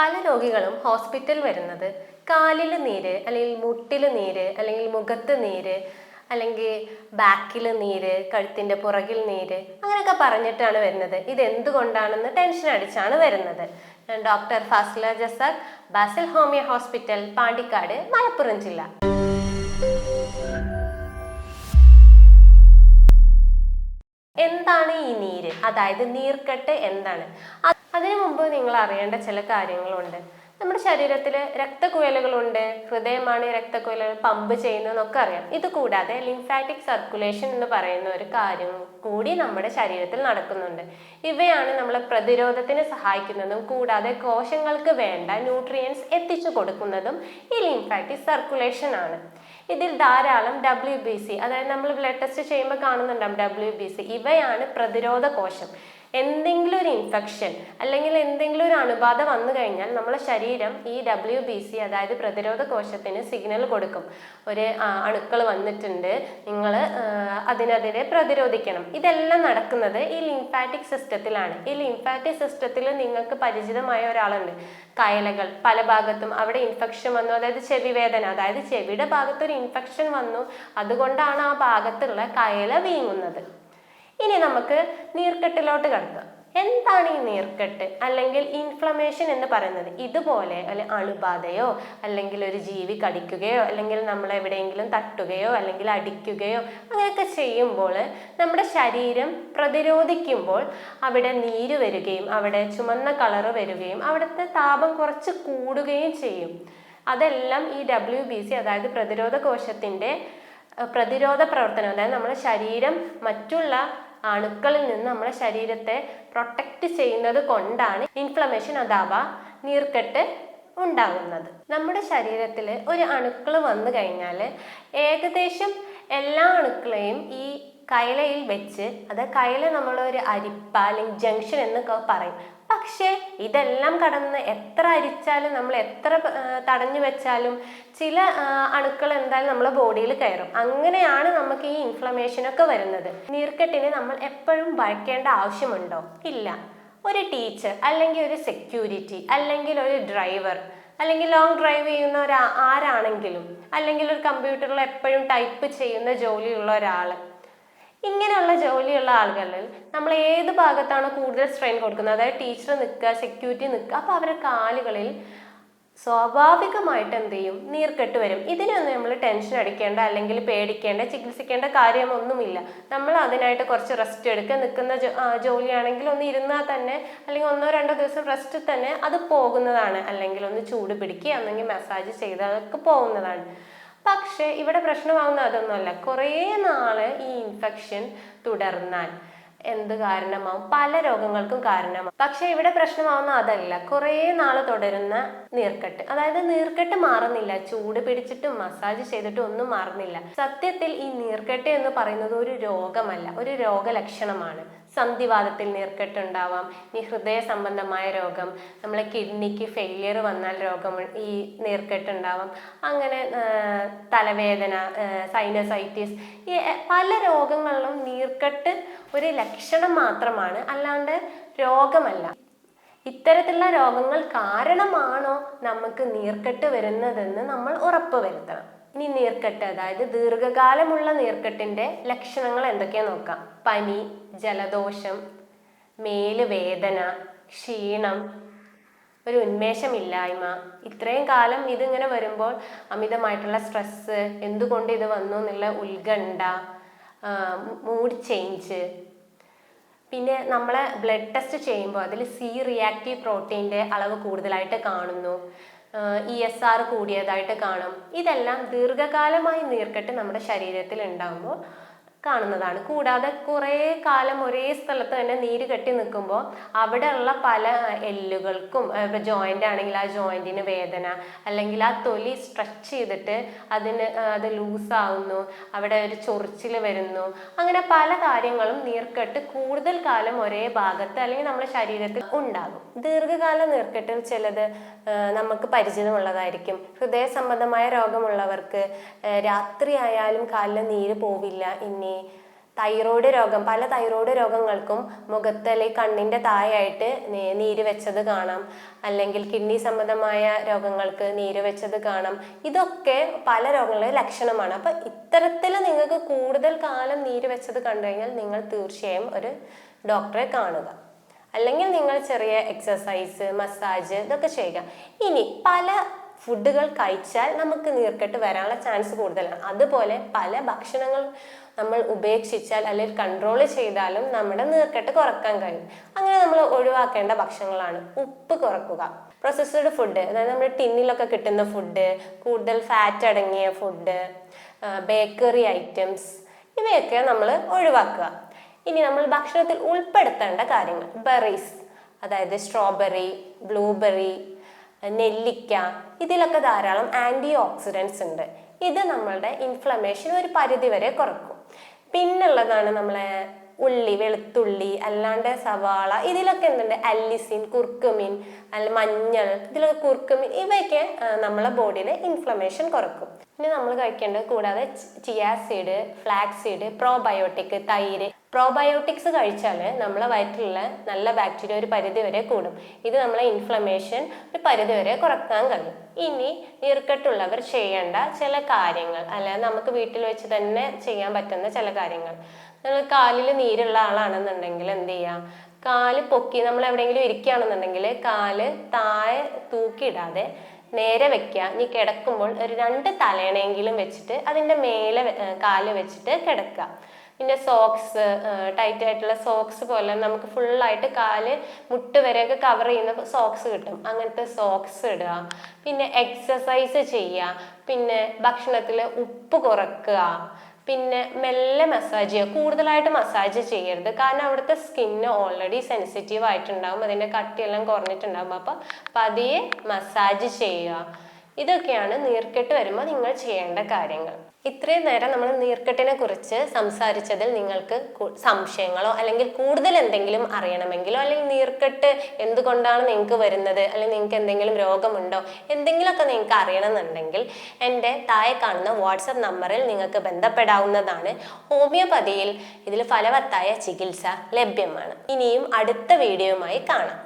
പല രോഗികളും ഹോസ്പിറ്റൽ വരുന്നത്. കാലിൽ നീര് അല്ലെങ്കിൽ മുട്ടിൽ നീര് അല്ലെങ്കിൽ മുഖത്ത് നീര് അല്ലെങ്കിൽ ബാക്കിൽ നീര് കഴുത്തിന്റെ പുറകിൽ നീര് അങ്ങനെയൊക്കെ പറഞ്ഞിട്ടാണ് വരുന്നത്. ഇത് എന്തുകൊണ്ടാണെന്ന് ടെൻഷൻ അടിച്ചാണ് വരുന്നത്. Doctor Fasila Jasakh Basil homeo hospital Pandikkad Malappuram ജില്ല. എന്താണ് ഈ നീര്? അതായത് നീർക്കെട്ട് എന്താണ്? അതിനു മുമ്പ് നിങ്ങൾ അറിയേണ്ട ചില കാര്യങ്ങളുണ്ട്. നമ്മുടെ ശരീരത്തിൽ രക്തക്കുഴലുകളുണ്ട് ഹൃദയമാണ് ഈ രക്തക്കുഴലുകൾ പമ്പ് ചെയ്യുന്നതെന്നൊക്കെ അറിയാം. ഇത് കൂടാതെ ലിംഫാറ്റിക് സർക്കുലേഷൻ എന്ന് പറയുന്ന ഒരു കാര്യം കൂടി നമ്മുടെ ശരീരത്തിൽ നടക്കുന്നുണ്ട്. ഇവയാണ് നമ്മളെ പ്രതിരോധത്തിന് സഹായിക്കുന്നതും കൂടാതെ കോശങ്ങൾക്ക് വേണ്ട ന്യൂട്രിയൻസ് എത്തിച്ചു കൊടുക്കുന്നതും ഈ ലിംഫാറ്റിക് സർക്കുലേഷൻ ആണ്. ഇതിൽ ധാരാളം ഡബ്ല്യു ബി സി അതായത് നമ്മൾ ബ്ലഡ് ടെസ്റ്റ് ചെയ്യുമ്പോൾ കാണുന്നുണ്ടാവും ഡബ്ല്യു ബി സി ഇവയാണ് പ്രതിരോധ കോശം. എന്തെങ്കിലും ഒരു ഇൻഫെക്ഷൻ അല്ലെങ്കിൽ എന്തെങ്കിലും ഒരു അണുബാധ വന്നു കഴിഞ്ഞാൽ നമ്മുടെ ശരീരം ഈ ഡബ്ല്യു ബി സി അതായത് പ്രതിരോധ കോശത്തിന് സിഗ്നൽ കൊടുക്കും. ഒരു അണുക്കൾ വന്നിട്ടുണ്ട്. നിങ്ങൾ അതിനെതിരെ പ്രതിരോധിക്കണം. ഇതെല്ലാം നടക്കുന്നത് ഈ ലിംഫാറ്റിക് സിസ്റ്റത്തിലാണ് ഈ ലിംഫാറ്റിക് സിസ്റ്റത്തിൽ നിങ്ങൾക്ക് പരിചിതമായ ഒരാളുണ്ട്. കയലകൾ പല ഭാഗത്തും അവിടെ ഇൻഫെക്ഷൻ വന്നു. അതായത് ചെവി വേദന. അതായത് ചെവിയുടെ ഭാഗത്തൊരു ഇൻഫെക്ഷൻ വന്നു. അതുകൊണ്ടാണ് ആ ഭാഗത്തുള്ള കയല വീങ്ങുന്നത്. ഇനി നമുക്ക് നീർക്കെട്ടിലോട്ട് കടക്കാം. എന്താണ് ഈ നീർക്കെട്ട്? അല്ലെങ്കിൽ ഇൻഫ്ലമേഷൻ എന്ന് പറയുന്നത് ഇതുപോലെ അല്ലെ അണുബാധയോ അല്ലെങ്കിൽ ഒരു ജീവി കടിക്കുകയോ അല്ലെങ്കിൽ നമ്മൾ എവിടെയെങ്കിലും തട്ടുകയോ അല്ലെങ്കിൽ അടിക്കുകയോ അങ്ങനെയൊക്കെ ചെയ്യുമ്പോൾ നമ്മുടെ ശരീരം പ്രതിരോധിക്കുമ്പോൾ അവിടെ നീര് വരികയും അവിടെ ചുമന്ന കളറ് വരികയും അവിടുത്തെ താപം കുറച്ച് കൂടുകയും ചെയ്യും. അതെല്ലാം ഈ ഡബ്ല്യു ബി സി അതായത് പ്രതിരോധ കോശത്തിന്റെ പ്രതിരോധ പ്രവർത്തനം അതായത് നമ്മുടെ ശരീരം മറ്റുള്ള അണുക്കളിൽ നിന്ന് നമ്മുടെ ശരീരത്തെ പ്രൊട്ടക്റ്റ് ചെയ്യുന്നത് കൊണ്ടാണ് ഇൻഫ്ലമേഷൻ അഥവാ നീർക്കെട്ട് ഉണ്ടാകുന്നത് നമ്മുടെ ശരീരത്തിൽ ഒരു അണുക്കൾ വന്നു കഴിഞ്ഞാൽ ഏകദേശം എല്ലാ അണുക്കളെയും ഈ കൈലയിൽ വെച്ച് അത് കൈല നമ്മളൊരു അരിപ്പ അല്ലെങ്കിൽ ജംഗ്ഷൻ എന്നൊക്കെ പറയും. പക്ഷേ ഇതെല്ലാം കടന്ന് എത്ര അരിച്ചാലും നമ്മൾ എത്ര തടഞ്ഞു വെച്ചാലും ചില അണുക്കൾ എന്തായാലും നമ്മളെ ബോഡിയിൽ കയറും. അങ്ങനെയാണ് നമുക്ക് ഈ ഇൻഫ്ലമേഷനൊക്കെ വരുന്നത്. നീർക്കെട്ടിനെ നമ്മൾ എപ്പോഴും ഭയക്കേണ്ട ആവശ്യമുണ്ടോ? ഇല്ല. ഒരു ടീച്ചർ അല്ലെങ്കിൽ ഒരു സെക്യൂരിറ്റി അല്ലെങ്കിൽ ഒരു ഡ്രൈവർ അല്ലെങ്കിൽ ലോങ് ഡ്രൈവ് ചെയ്യുന്ന ഒരു ആരാണെങ്കിലും അല്ലെങ്കിൽ ഒരു കമ്പ്യൂട്ടറിൽ എപ്പോഴും ടൈപ്പ് ചെയ്യുന്ന ജോലിയുള്ള ഒരാൾ ഇങ്ങനെയുള്ള ജോലിയുള്ള ആളുകളിൽ നമ്മൾ ഏത് ഭാഗത്താണ് കൂടുതൽ സ്ട്രെയിൻ കൊടുക്കുന്നത്? അതായത് ടീച്ചർ നിൽക്കുക സെക്യൂരിറ്റി നിൽക്കുക അപ്പോൾ അവരുടെ കാലുകളിൽ സ്വാഭാവികമായിട്ട് എന്ത് ചെയ്യും? നീർക്കെട്ട് വരും. ഇതിനൊന്നും നമ്മൾ ടെൻഷൻ അടിക്കേണ്ട അല്ലെങ്കിൽ പേടിക്കേണ്ട ചികിത്സിക്കേണ്ട കാര്യമൊന്നുമില്ല. നമ്മൾ അതിനായിട്ട് കുറച്ച് റെസ്റ്റ് എടുക്കുക. നിൽക്കുന്ന ജോലിയാണെങ്കിൽ ഒന്ന് ഇരുന്നാൽ തന്നെ അല്ലെങ്കിൽ ഒന്നോ രണ്ടോ ദിവസം റെസ്റ്റ് തന്നെ അത് പോകുന്നതാണ്. അല്ലെങ്കിൽ ഒന്ന് ചൂട് പിടിക്കുക അല്ലെങ്കിൽ മസാജ് ചെയ്ത് അതൊക്കെ പോകുന്നതാണ്. പക്ഷേ ഇവിടെ പ്രശ്നമാവുന്ന അതൊന്നുമല്ല. കുറേ നാൾ ഈ ഇൻഫെക്ഷൻ തുടർന്നാൽ എന്ത് കാരണമാവും? പല രോഗങ്ങൾക്കും കാരണമാവും. പക്ഷെ ഇവിടെ പ്രശ്നമാവുന്ന അതല്ല. കുറേ നാൾ തുടരുന്ന നീർക്കെട്ട്. അതായത് നീർക്കെട്ട് മാറുന്നില്ല. ചൂട് പിടിച്ചിട്ടും മസാജ് ചെയ്തിട്ടും ഒന്നും മാറുന്നില്ല. സത്യത്തിൽ ഈ നീർക്കെട്ട് എന്ന് പറയുന്നത് ഒരു രോഗമല്ല. ഒരു രോഗലക്ഷണമാണ്. സന്ധിവാദത്തിൽ നീർക്കെട്ടുണ്ടാവാം. ഇനി ഹൃദയ സംബന്ധമായ രോഗം നമ്മളെ കിഡ്നിക്ക് ഫെയിലിയർ വന്നാൽ രോഗം ഈ നീർക്കെട്ടുണ്ടാവാം. അങ്ങനെ തലവേദന സൈനസൈറ്റിസ് ഈ പല രോഗങ്ങളിലും നീർക്കെട്ട് ഒരു ലക്ഷണം മാത്രമാണ്. അല്ലാണ്ട് രോഗമല്ല. ഇത്തരത്തിലുള്ള രോഗങ്ങൾ കാരണമാണോ നമുക്ക് നീർക്കെട്ട് വരുന്നതെന്ന് നമ്മൾ ഉറപ്പ് വരുത്തണം. ഇനി നീർക്കെട്ട് അതായത് ദീർഘകാലമുള്ള നീർക്കെട്ടിന്റെ ലക്ഷണങ്ങൾ എന്തൊക്കെയാ നോക്കാം? പനി ജലദോഷം മേൽ വേദന ക്ഷീണം ഒരു ഉന്മേഷമില്ലായ്മ. ഇത്രയും കാലം ഇതിങ്ങനെ വരുമ്പോൾ അമിതമായിട്ടുള്ള സ്ട്രെസ്സ് എന്തുകൊണ്ട് ഇത് വന്നു എന്നുള്ള ഉത്കണ്ഠ മൂഡ് ചേഞ്ച് പിന്നെ നമ്മളെ ബ്ലഡ് ടെസ്റ്റ് ചെയ്യുമ്പോൾ അതിൽ സി റിയാക്റ്റീവ് പ്രോട്ടീന്റെ അളവ് കൂടുതലായിട്ട് കാണുന്നു. ഇ എസ് ആർ കൂടിയതായിട്ട് കാണും. ഇതെല്ലാം ദീർഘകാലമായി നീർക്കെട്ട് നമ്മുടെ ശരീരത്തിൽ ഉണ്ടാകുമ്പോൾ കാണുന്നതാണ്. കൂടാതെ കുറേ കാലം ഒരേ സ്ഥലത്ത് തന്നെ നീര് കെട്ടി നിൽക്കുമ്പോൾ അവിടെ ഉള്ള പല എല്ലുകൾക്കും ഇപ്പോൾ ജോയിന്റ് ആണെങ്കിൽ ആ ജോയിന്റിന് വേദന അല്ലെങ്കിൽ ആ തൊലി സ്ട്രെച്ച് ചെയ്തിട്ട് അതിന് അത് ലൂസാവുന്നു അവിടെ ഒരു ചൊറിച്ചിൽ വരുന്നു. അങ്ങനെ പല കാര്യങ്ങളും നീർക്കെട്ട് കൂടുതൽ കാലം ഒരേ ഭാഗത്ത് അല്ലെങ്കിൽ നമ്മുടെ ശരീരത്തിൽ ഉണ്ടാകും. ദീർഘകാല നീർക്കെട്ടിൽ ചിലത് നമുക്ക് പരിചിതമുള്ളതായിരിക്കും ഹൃദയ സംബന്ധമായ രോഗമുള്ളവർക്ക് രാത്രി ആയാലും കാലിൽ നീര് പോവില്ല ഇനി തൈറോയ്ഡ് രോഗം പല തൈറോയ്ഡ് രോഗങ്ങൾക്കും മുഖത്ത് അല്ലെങ്കിൽ കണ്ണിന്റെ താഴെയായിട്ട് നീര് വെച്ചത് കാണാം. അല്ലെങ്കിൽ കിഡ്നി സംബന്ധമായ രോഗങ്ങൾക്ക് നീര് വെച്ചത് കാണാം. ഇതൊക്കെ പല രോഗങ്ങളുടെ ലക്ഷണമാണ്. അപ്പം ഇത്തരത്തിൽ നിങ്ങൾക്ക് കൂടുതൽ കാലം നീര് വെച്ചത് കണ്ടു കഴിഞ്ഞാൽ നിങ്ങൾ തീർച്ചയായും ഒരു ഡോക്ടറെ കാണുക. അല്ലെങ്കിൽ നിങ്ങൾ ചെറിയ എക്സസൈസ് മസാജ് ഇതൊക്കെ ചെയ്യുക. ഇനി പല ഫുഡുകൾ കഴിച്ചാൽ നമുക്ക് നീർക്കെട്ട് വരാനുള്ള ചാൻസ് കൂടുതലാണ്. അതുപോലെ പല ഭക്ഷണങ്ങൾ നമ്മൾ ഉപേക്ഷിച്ചാൽ അല്ലെങ്കിൽ കൺട്രോൾ ചെയ്താലും നമ്മുടെ നീർക്കെട്ട് കുറയ്ക്കാൻ കഴിയും. അങ്ങനെ നമ്മൾ ഒഴിവാക്കേണ്ട ഭക്ഷണങ്ങളാണ്. ഉപ്പ് കുറക്കുക. പ്രോസസ്ഡ് ഫുഡ് അതായത് നമ്മുടെ ടിന്നിലൊക്കെ കിട്ടുന്ന ഫുഡ് കൂടുതൽ ഫാറ്റ് അടങ്ങിയ ഫുഡ് ബേക്കറി ഐറ്റംസ് ഇവയൊക്കെ നമ്മൾ ഒഴിവാക്കുക. ഇനി നമ്മൾ ഭക്ഷണത്തിൽ ഉൾപ്പെടുത്തേണ്ട കാര്യങ്ങൾ. ബെറീസ് അതായത് സ്ട്രോബെറി ബ്ലൂബെറി നെല്ലിക്ക ഇതിലൊക്കെ ധാരാളം ആന്റി ഓക്സിഡൻസ് ഉണ്ട്. ഇത് നമ്മളുടെ ഇൻഫ്ലമേഷൻ ഒരു പരിധി വരെ കുറക്കും. പിന്നുള്ളതാണ് നമ്മളെ ഉള്ളി വെളുത്തുള്ളി അല്ലാണ്ട് സവാള ഇതിലൊക്കെ എന്തുണ്ട്? അല്ലിസിൻ കുർക്കുമിൻ അല്ല മഞ്ഞൾ ഇതിലൊക്കെ കുർക്കുമിൻ ഇവയൊക്കെ നമ്മളെ ബോഡിയിലെ ഇൻഫ്ലമേഷൻ കുറക്കും. ഇനി നമ്മൾ കഴിക്കേണ്ടത് കൂടാതെ chia seed flax seed probiotic തൈര്. പ്രോബയോട്ടിക്സ് കഴിച്ചാൽ നമ്മളെ വയറ്റിലുള്ള നല്ല ബാക്ടീരിയ ഒരു പരിധി വരെ കൂടും. ഇത് നമ്മളെ ഇൻഫ്ലമേഷൻ ഒരു പരിധി വരെ കുറയ്ക്കാൻ കഴിയും. ഇനി നീർക്കെട്ടുള്ളവർ ചെയ്യേണ്ട ചില കാര്യങ്ങൾ അല്ലെ നമുക്ക് വീട്ടിൽ വെച്ച് തന്നെ ചെയ്യാൻ പറ്റുന്ന ചില കാര്യങ്ങൾ. നമ്മൾ കാലിൽ നീരുള്ള ആളാണെന്നുണ്ടെങ്കിൽ എന്ത് ചെയ്യാം? കാൽ പൊക്കി നമ്മൾ എവിടെയെങ്കിലും ഇരിക്കുകയാണെന്നുണ്ടെങ്കിൽ കാൽ താഴെ തൂക്കിയിടാതെ നേരെ വെക്കുക. ഇനി കിടക്കുമ്പോൾ ഒരു രണ്ട് തലേണയെങ്കിലും വെച്ചിട്ട് അതിന്റെ മേലെ കാൽ വെച്ചിട്ട് കിടക്കുക. പിന്നെ സോക്സ് ടൈറ്റ് ആയിട്ടുള്ള സോക്സ് പോലെ നമുക്ക് ഫുള്ളായിട്ട് കാൽ മുട്ട് വരെയൊക്കെ കവർ ചെയ്യുന്ന സോക്സ് കിട്ടും. അങ്ങനത്തെ സോക്സ് ഇടുക. പിന്നെ എക്സസൈസ് ചെയ്യുക. പിന്നെ ഭക്ഷണത്തിൽ ഉപ്പ് കുറക്കുക. പിന്നെ മെല്ലെ മസാജ് ചെയ്യുക. കൂടുതലായിട്ട് മസാജ് ചെയ്യരുത്. കാരണം അവിടുത്തെ സ്കിന്ന് ഓൾറെഡി സെൻസിറ്റീവ് ആയിട്ടുണ്ടാകും അതിന്റെ കട്ടിയെല്ലാം കുറഞ്ഞിട്ടുണ്ടാകും അപ്പോൾ പതിയെ മസാജ് ചെയ്യുക. ഇതൊക്കെയാണ് നീർക്കെട്ട് വരുമ്പോൾ നിങ്ങൾ ചെയ്യേണ്ട കാര്യങ്ങൾ. ഇത്രയും നേരം നമ്മൾ നീർക്കെട്ടിനെ കുറിച്ച് സംസാരിച്ചതിൽ നിങ്ങൾക്ക് സംശയങ്ങളോ അല്ലെങ്കിൽ കൂടുതൽ എന്തെങ്കിലും അറിയണമെങ്കിലോ അല്ലെങ്കിൽ നീർക്കെട്ട് എന്തുകൊണ്ടാണ് നിങ്ങൾക്ക് വരുന്നത് അല്ലെങ്കിൽ നിങ്ങൾക്ക് എന്തെങ്കിലും രോഗമുണ്ടോ എന്തെങ്കിലുമൊക്കെ നിങ്ങൾക്ക് അറിയണമെന്നുണ്ടെങ്കിൽ എന്റെ താഴെ കാണുന്ന വാട്സപ്പ് നമ്പറിൽ നിങ്ങൾക്ക് ബന്ധപ്പെടാവുന്നതാണ്. ഹോമിയോപതിയിൽ ഇതിൽ ഫലവത്തായ ചികിത്സ ലഭ്യമാണ്. ഇനിയും അടുത്ത വീഡിയോയുമായി കാണാം.